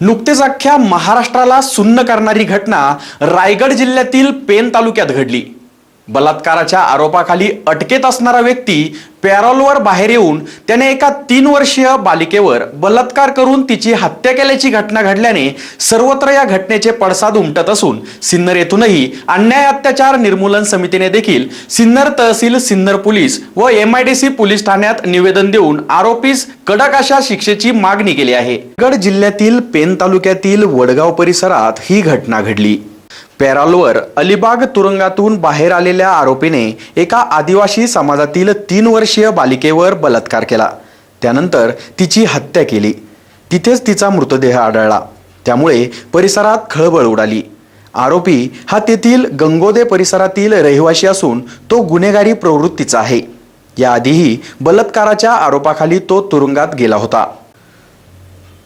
नुकतेच अख्ख्या महाराष्ट्राला सुन्न करणारी घटना रायगड जिल्ह्यातील पेन तालुक्यात घडली. बलात्काराच्या आरोपाखाली अटकेत असणारा व्यक्ती पॅरोलवर बाहेर येऊन त्याने एका तीन वर्षीय बालिकेवर बलात्कार करून तिची हत्या केल्याची घटना घडल्याने सर्वत्र या घटनेचे पडसाद उमटत असून सिन्नर येथूनही अन्याय अत्याचार निर्मूलन समितीने देखील सिन्नर तहसील सिन्नर पोलीस व M I D C police ठाण्यात निवेदन देऊन आरोपीस कडक अशा शिक्षेची मागणी केली आहे. गड जिल्ह्यातील पेन तालुक्यातील वडगाव परिसरात ही घटना घडली. पॅरालवर अलिबाग तुरुंगातून बाहेर आलेल्या आरोपीने एका आदिवासी समाजातील तीन वर्षीय बालिकेवर बलात्कार केला. त्यानंतर तिची हत्या केली. तिथेच तिचा मृतदेह आढळला. त्यामुळे परिसरात खळबळ उडाली. आरोपी हा तेथील गंगोदे परिसरातील रहिवासी असून तो गुन्हेगारी प्रवृत्तीचा आहे. याआधीही बलात्काराच्या आरोपाखाली तो तुरुंगात गेला होता.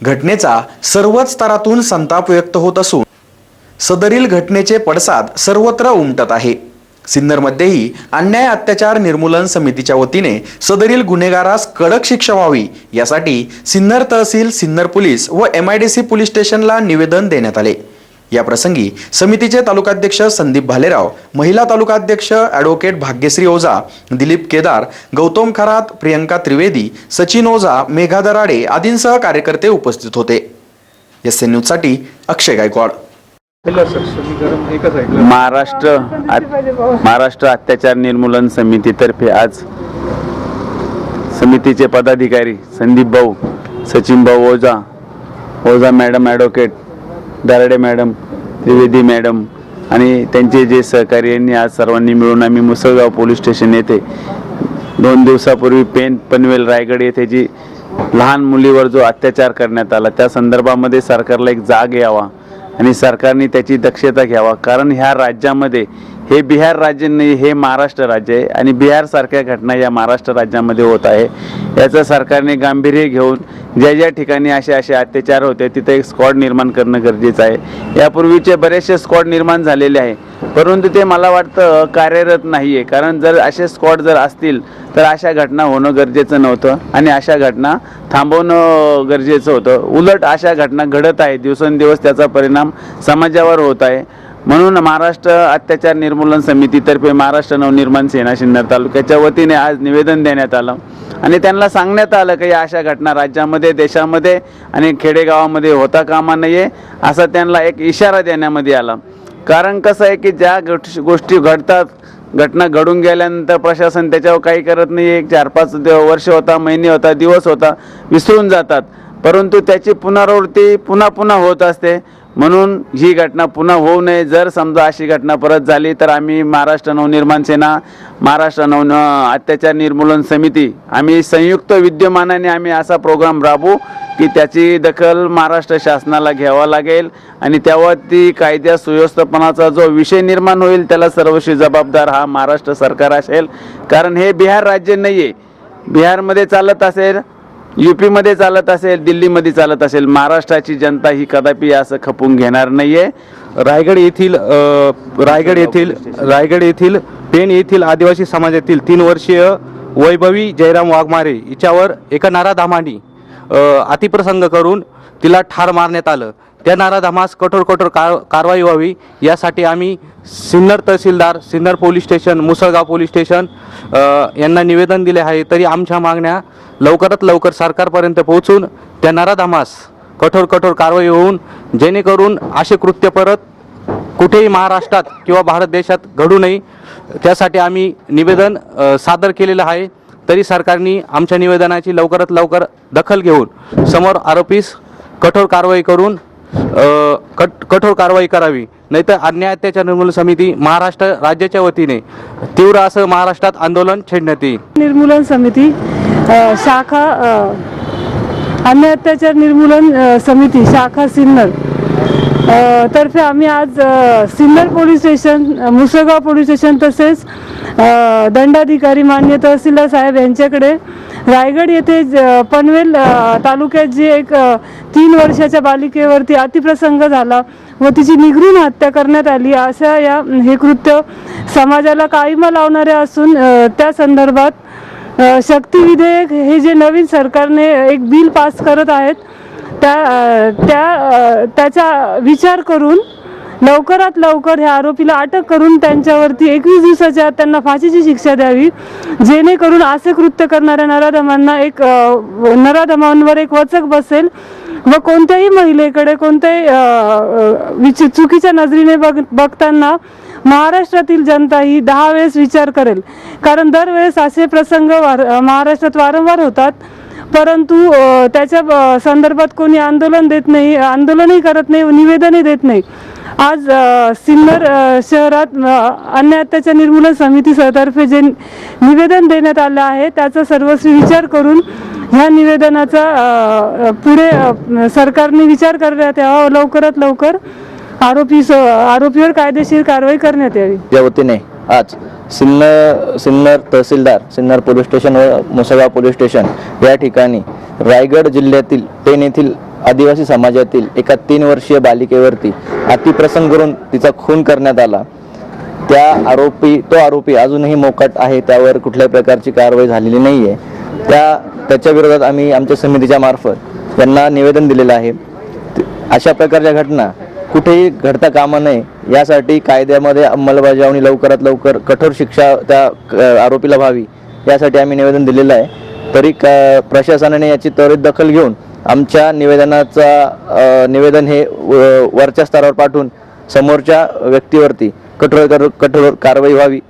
घटनेचा सर्वच स्तरातून संताप व्यक्त होत असून सदरील घटनेचे पडसाद सर्वत्र उमटत आहे. सिन्नरमध्येही अन्याय अत्याचार निर्मूलन समितीच्या वतीने सदरील गुन्हेगारास कडक शिक्षा व्हावी यासाठी सिन्नर तहसील सिन्नर पोलीस व M I D C police स्टेशनला निवेदन देण्यात आले. या प्रसंगी समितीचे तालुकाध्यक्ष संदीप भालेराव महिला तालुकाध्यक्ष ॲडव्होकेट भाग्यश्री ओझा दिलीप केदार गौतम खरात प्रियंका त्रिवेदी सचिन ओझा मेघा दराडे आदींसह कार्यकर्ते उपस्थित होते. एस एन न्यूजसाठी अक्षय गायकवाड. महाराष्ट्र महाराष्ट्र अत्याचार निर्मूलन समितीतर्फे आज समितीचे पदाधिकारी संदीप भाऊ सचिन भाऊ Ojha Ojha madam advocate Darade madam Trivedi madam आणि त्यांचे जे सहकारी यांनी आज सर्वांनी मिळून आम्ही मुसळगाव पोलीस स्टेशन येथे दोन दिवसापूर्वी पेन पनवेल रायगड येथे जी लहान मुलीवर जो अत्याचार करण्यात आला त्या संदर्भामध्ये सरकारला एक जाग यावा. आणि सरकारने त्याची दक्षता घ्यावा. कारण ह्या राज्यामध्ये हे बिहार राज्य नाही हे महाराष्ट्र राज्य आहे. आणि बिहारसारख्या घटना या महाराष्ट्र राज्यामध्ये होत आहे. याचं सरकारने गांभीर्य घेऊन ज्या ज्या ठिकाणी असे असे अत्याचार होते तिथे एक स्क्वॉड निर्माण करणं गरजेचं आहे. यापूर्वीचे बरेचसे स्क्वॉड निर्माण झालेले आहे. परंतु ते मला वाटतं कार्यरत नाही आहे कारण जर असे स्क्वॉड जर असतील तर अशा घटना होणं गरजेचं नव्हतं. आणि अशा घटना थांबवणं गरजेचं होतं. उलट अशा घटना घडत आहे दिवसेंदिवस त्याचा परिणाम समाजावर होत आहे. म्हणून महाराष्ट्र अत्याचार निर्मूलन समितीतर्फे महाराष्ट्र नवनिर्माण सेना सिन्नर तालुक्याच्या वतीने आज निवेदन देण्यात आलं. आणि त्यांना सांगण्यात आलं की या अशा घटना राज्यामध्ये देशामध्ये आणि खेडेगावामध्ये होता कामा नये असा त्यांना एक इशारा देण्यामध्ये आला. कारण कसं आहे की ज्या गोष्टी गोष्टी घडतात घटना घडून गेल्यानंतर प्रशासन त्याच्यावर काही करत नाही एक चार पाच दिव- वर्ष होता महिने होता दिवस होता विसरून जातात. परंतु त्याची पुनरावृत्ती पुन्हा पुन्हा होत असते. म्हणून ही घटना पुन्हा होऊ नये. जर समजा अशी घटना परत झाली तर आम्ही महाराष्ट्र नवनिर्माण सेना महाराष्ट्र नव अत्याचार निर्मूलन समिती आम्ही संयुक्त विद्यमानाने आम्ही असा प्रोग्राम राबवू की त्याची दखल महाराष्ट्र शासनाला घ्यावा लागेल आणि तेव्हा ती कायद्या सुव्यवस्थापनाचा जो विषय निर्माण होईल त्याला सर्वस्वी जबाबदार हा महाराष्ट्र सरकार असेल. कारण हे बिहार राज्य नाही आहे बिहारमध्ये चालत असेल युपीमध्ये चालत असेल दिल्लीमध्ये चालत असेल महाराष्ट्राची जनता ही कदापि असं खपून घेणार नाही आहे रायगड येथील रायगड येथील रायगड येथील पेण येथील आदिवासी समाजातील तीन वर्षीय वैभवी जयराम वाघमारे हिच्यावर एका नारा धामानी अतिप्रसंग करून तिला ठार मारण्यात आलं. त्या नाराधामास कठोर कठोर कार कारवाई व्हावी. यासाठी आम्ही Sinnar tehsildar Sinnar police station Musalgaon police station यांना निवेदन दिले आहे. तरी आमच्या मागण्या लवकरात लवकर सरकारपर्यंत पोहोचून त्या नाराधामास कठोर कठोर कारवाई होऊन जेणेकरून असे कृत्य परत कुठेही महाराष्ट्रात किंवा भारत देशात घडू नये. त्यासाठी आम्ही निवेदन सादर केलेलं आहे. तरी सरकारने आमच्या निवेदनाची लवकरात लवकर दखल घेऊन समोर आरोपीस कठोर कारवाई करून कट कठोर कारवाई करावी. नाहीतर अन्याय अत्याचार निर्मूलन समिती महाराष्ट्र राज्याच्या वतीने तीव्र असं महाराष्ट्रात आंदोलन छेडण्यात येईल. निर्मूलन समिती अ, शाखा अ, अन्य अत्याचार निर्मूलन अ, समिती शाखा सिन्नर. अ, तर्फे आम्ही आज अ, सिन्नर पोलीस स्टेशन अ, मुसळगाव पोलीस स्टेशन तसेच अ, दंडाधिकारी मान्य तहसीलदार साहेब यांच्याकडे रायगड येथे ज- पनवेल तालुक्यात जे एक तीन वर्षाच्या बालिकेवरती अतिप्रसंग झाला व तिची निगरून हत्या करण्यात आली अशा या हे कृत्य समाजाला काळीमा लावणारे असून त्या संदर्भात शक्ती विधेयक हे जे नवीन सरकारने एक बिल पास करत आहेत त्या त्या त्याचा विचार करून लवकरात लवकर ह्या आरोपीला अटक करून त्यांच्यावरती एकवीस दिवसाच्या आत त्यांना फाशीची शिक्षा द्यावी जेणेकरून असे कृत्य करणाऱ्या नराधमांना एक नराधमांवर एक वचक बसेल व कोणत्याही महिलेकडे कोणत्याही चुकीच्या नजरेने बघ बघताना महाराष्ट्रातील जनता ही दहा वेळेस विचार करेल. कारण दरवेळेस असे प्रसंग वार महाराष्ट्रात वारंवार होतात. परंतु त्याच्या संदर्भात कोणी आंदोलन देत नाही आंदोलनही करत नाही निवेदनही देत नाही. आज सिन्नर शहरात अन्य अत्याचार निर्मूलन समिती तर्फे जे निवेदन देण्यात आलं आहे त्याचा सर्वस्वी विचार करून ह्या निवेदनाचा पुढे सरकारने विचार करण्यात यावा. लवकरात लवकर आरोपी आरोपीवर कायदेशीर कारवाई करण्यात यावी. या वतीने आज सिन्नर सिन्नर तहसीलदार सिन्नर पोलीस स्टेशन व मुसळगाव पोलीस स्टेशन या ठिकाणी रायगड जिल्ह्यातील पेन येथील आदिवासी समाजातील एका तीन वर्षीय बालिकेवरती अतिप्रसंग करून तिचा खून करण्यात आला. त्या आरोपी तो आरोपी अजूनही मोकाट आहे त्यावर कुठल्याही प्रकारची कारवाई झालेली नाही आहे त्या त्याच्या विरोधात आम्ही आमच्या समितीच्या मार्फत त्यांना निवेदन दिलेलं आहे. अशा प्रकारच्या घटना कुठेही घडता कामा नये यासाठी कायद्यामध्ये अंमलबजावणी लवकरात लवकर कठोर शिक्षा त्या क- आरोपीला व्हावी यासाठी आम्ही निवेदन दिलेलं आहे. तरी क प्रशासनाने याची त्वरित दखल घेऊन आमच्या निवेदनाचा निवेदन हे व- वरच्या स्तरावर पाठवून समोरच्या व्यक्तीवरती कठोर कठोर कारवाई व्हावी.